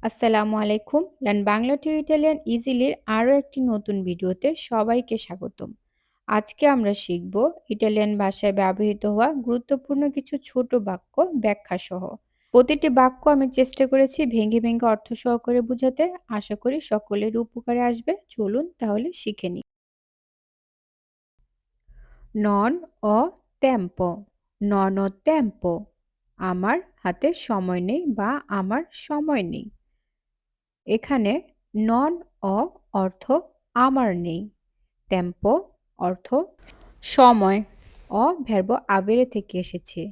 আসসালামু আলাইকুম। Learn Bangla to Italian ইজিলির আরও একটি নতুন ভিডিওতে সবাইকে স্বাগতম। আজকে আমরা শিখব ইটালিয়ান ভাষায় ব্যবহৃত হওয়া গুরুত্বপূর্ণ কিছু ছোট বাক্য ব্যাখ্যা সহ প্রতিটি বাক্য আমি চেষ্টা করেছি ভেঙে ভেঙে অর্থ সহকারে বুঝাতে। আশা করি সকলের উপকারে আসবে। চলুন তাহলে শিখে নিই। নন অ টেম্পো নন ও টেম্পো আমার হাতে সময় নেই বা আমার সময় নেই। এখানে নন অ অর্থ আমার নেই। টেম্পো অর্থ সময়। অ ভ্যারব আবেরে থেকে এসেছে।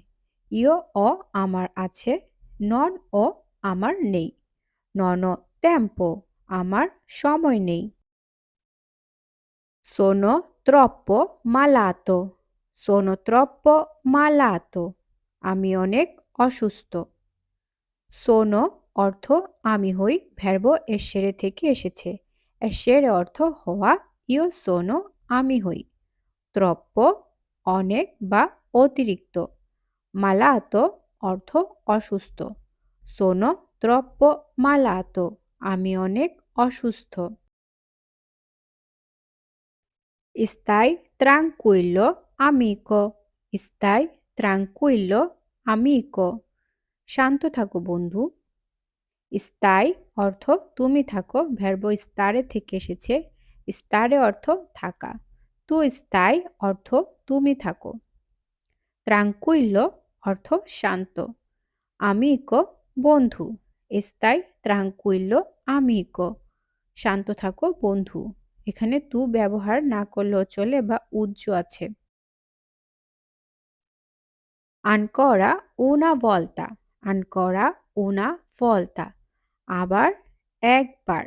ইয় অ আমার আছে নন ও আমার নেই। নন টেম্পো আমার সময় নেই। সোনো ত্রপ্প মালাতো সোনো ত্রপ্প মালাতো আমি অনেক অসুস্থ। সোনো অর্থ আমি হই ভ্যারব এসেরে থেকে এসেছে। এসের অর্থ হওয়া ইও সোনো আমি হই। ত্রপ্প অনেক বা অতিরিক্ত। মালাতো অর্থ অসুস্থ। সোনো ত্রপ্প মালাতো, আমি অনেক অসুস্থ। স্তাই tranquillo amico স্তাই tranquillo amico শান্ত থাকো বন্ধু। স্তাই অর্থ তুমি থাকো ভ্যারব স্তারে থেকে এসেছে। স্তারে অর্থ থাকা। তু স্তাই অর্থ তুমি থাকো। ত্রাঙ্কুইল্য অর্থ শান্ত। আমিকো বন্ধু। স্তাই ত্রাঙ্কুইল্য, আমিকো। শান্ত থাকো, বন্ধু। এখানে তু ব্যবহার না করলেও চলে বা উজ্জ আছে। আনকরা উনা ভলতা আনকরা উনা ফলতা আবার একবার।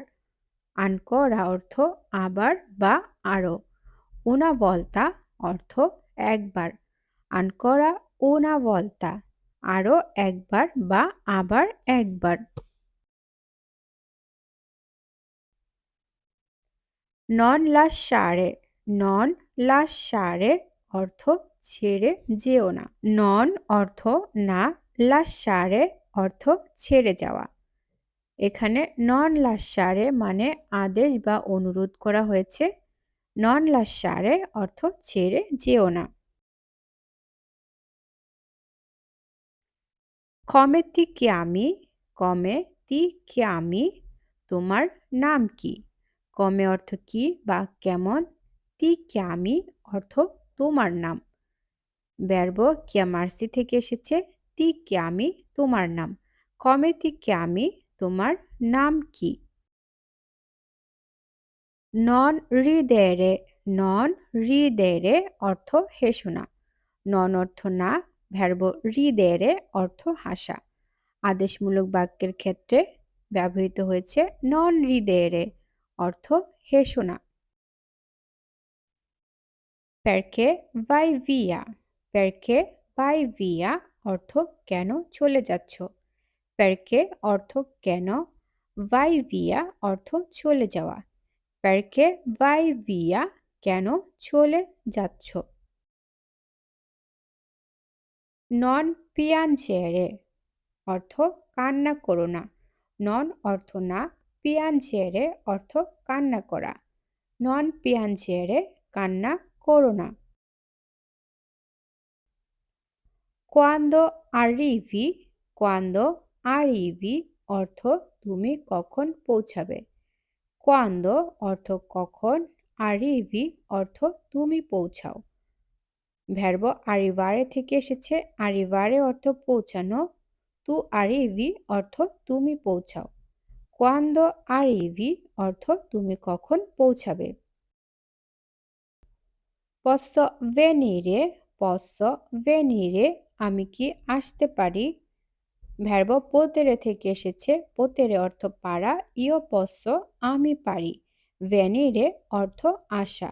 আনকরা অর্থ আবার বা আরও উনা ভলতা অর্থ একবার। আনকরা উনা ভলতা আরও একবার বা আবার একবার। নন লাশ সারে নন লাশ সারে অর্থ ছেড়ে যেও না। নন অর্থ না লাশ সারে অর্থ ছেড়ে যাওয়া। এখানে নন লাসারে মানে আদেশ বা অনুরোধ করা হয়েছে। নন লাসারে অর্থ ছেড়ে যেও না। কমে তি আমি কমে তি আমি তোমার নাম কি? কমে অর্থ কি বা কেমন? তি আমি অর্থ তোমার নাম। ব্যর্ব কিয়ামার্সি থেকে এসেছে। তি আমি তোমার নাম। কমে তি আমি তোমার নাম কি? নন রিদেরে নন রিদেরে অর্থ হেসুনা। নন অর্থ না ভ্যারব রিদেরে অর্থ হাসা। আদেশমূলক বাক্যের ক্ষেত্রে ব্যবহৃত হয়েছে নন রিদেরে অর্থ হেসুনা। পেরকে বাই ভিয়া পেরকে বাই ভিয়া অর্থ কেন চলে যাচ্ছ? পেরকে অর্থ কেন ভাই ভিয়া অর্থ চলে যাওয়া পেরকে ভাই ভিয়া কেন চলে যাচ্ছ নন পিয়ান চেয়ারে অর্থ কান্না করো না নন অর্থ না পিয়ান চেয়ারে অর্থ কান্না করা নন পিয়ান চেয়ারে কান্না করো না কোয়ান্দো arrivi, quando arrivi অর্থ তুমি কখন পৌঁছাবে। কোয়ান্দো অর্থ কখন আর ইভি অর্থ তুমি পৌঁছাও। ভ্যারব আরিভারে থেকে এসেছে, আরিভারে অর্থ পৌঁছানো, তু arrivi অর্থ তুমি পৌঁছাও। কোয়ান্দো arrivi অর্থ তুমি কখন পৌঁছাবে। posso venire posso venire আমি কি আসতে পারি? ভ্যারব পোতেরে থেকে এসেছে পোতেরে অর্থ পারা ইও পস্য আমি পারি। ভ্যানিরে অর্থ আসা।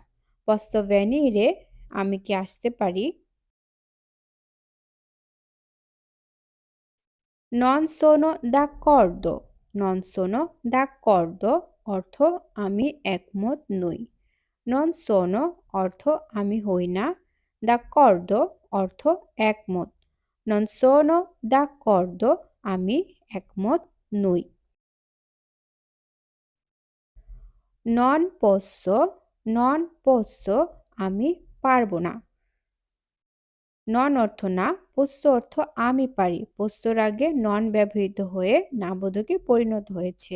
পস্য ভ্যানিরে আমি কি আসতে পারি? নন সোনো d'accordo নন সোনো d'accordo অর্থ আমি একমত নই। নন সোনো অর্থ আমি হই না। d'accordo অর্থ একমত। non sono d'accordo, আমি একমত নই। নন পোষ্য নন পোষ্য আমি পারব না। নন অর্থ না পোষ্য অর্থ আমি পারি। পোষ্যর আগে নন ব্যবহৃত হয়ে নাবোধকে পরিণত হয়েছে।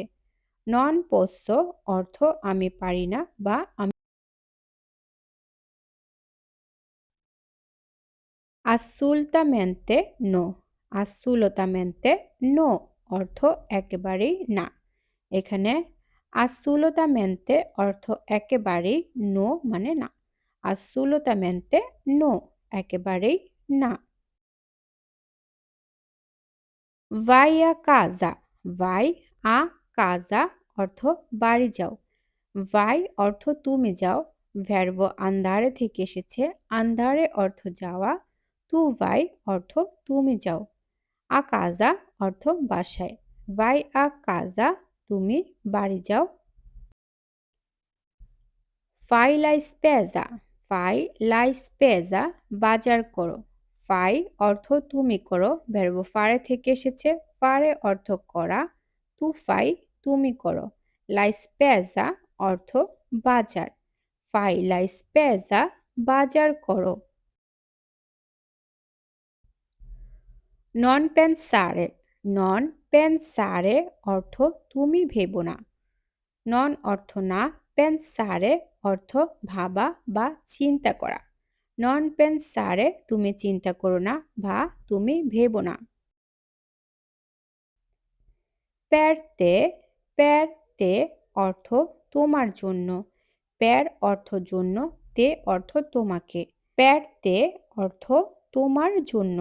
নন পোষ্য অর্থ আমি পারি না বা আমি আসুলতামেন্তে নো আসুলতামেন্তে নো অর্থ একেবারেই না। এখানে আসুলতামেন্তে অর্থ একেবারেই নো মানে না। আসুলতামেন্তে নো একেবারেই না। ভাই আ কাজা ভাই আ কাজা অর্থ বাড়ি যাও। ভাই অর্থ তুমি যাও ভ্যারব আন্ধারে থেকে এসেছে আন্ধারে অর্থ যাওয়া। তু ভাই অর্থ তুমি যাও। আ কাজা অর্থ বাসায়। ভাই আ কাজা তুমি বাড়ি যাও। ফাই লাইস পেজা। ফাই লাইস পেজা বাজার করো। ফাই অর্থ তুমি করো। ভ্যারব ফারে থেকে এসেছে। ফারে অর্থ করা। তু ফাই তুমি করো। লাইস পেজা অর্থ বাজার। ফাই লাইস পেজা বাজার করো। নন পেনসারে নন পেনসারে অর্থ তুমি ভেবো না। নন অর্থ না পেনসারে অর্থ ভাবা বা চিন্তা করা। নন পেনসারে তুমি চিন্তা করো না বা তুমি ভেবো না। প্যারতে প্যারতে অর্থ তোমার জন্য। প্যার অর্থ জন্য, তে অর্থ তোমাকে। প্যারতে অর্থ তোমার জন্য।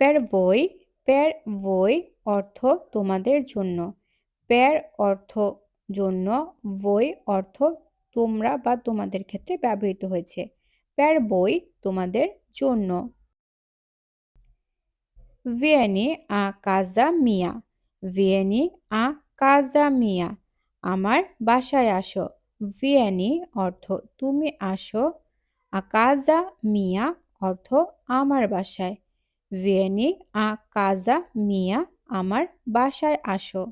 প্যার বই প্যার বই অর্থ তোমাদের জন্য। প্যার অর্থ জন্য বই অর্থ তোমরা বা তোমাদের ক্ষেত্রে ব্যবহৃত হয়েছে। প্যার বই তোমাদের জন্য। ভিয়েনি আ কাজা মিয়া ভিয়েনি আ কাজা মিয়া আমার বাসায় আসো। ভিয়েনি অর্থ তুমি আসো। আকাজা মিয়া অর্থ আমার বাসায়। ভিয়েনি আ কাজা মিয়া আমার বাসায় আসো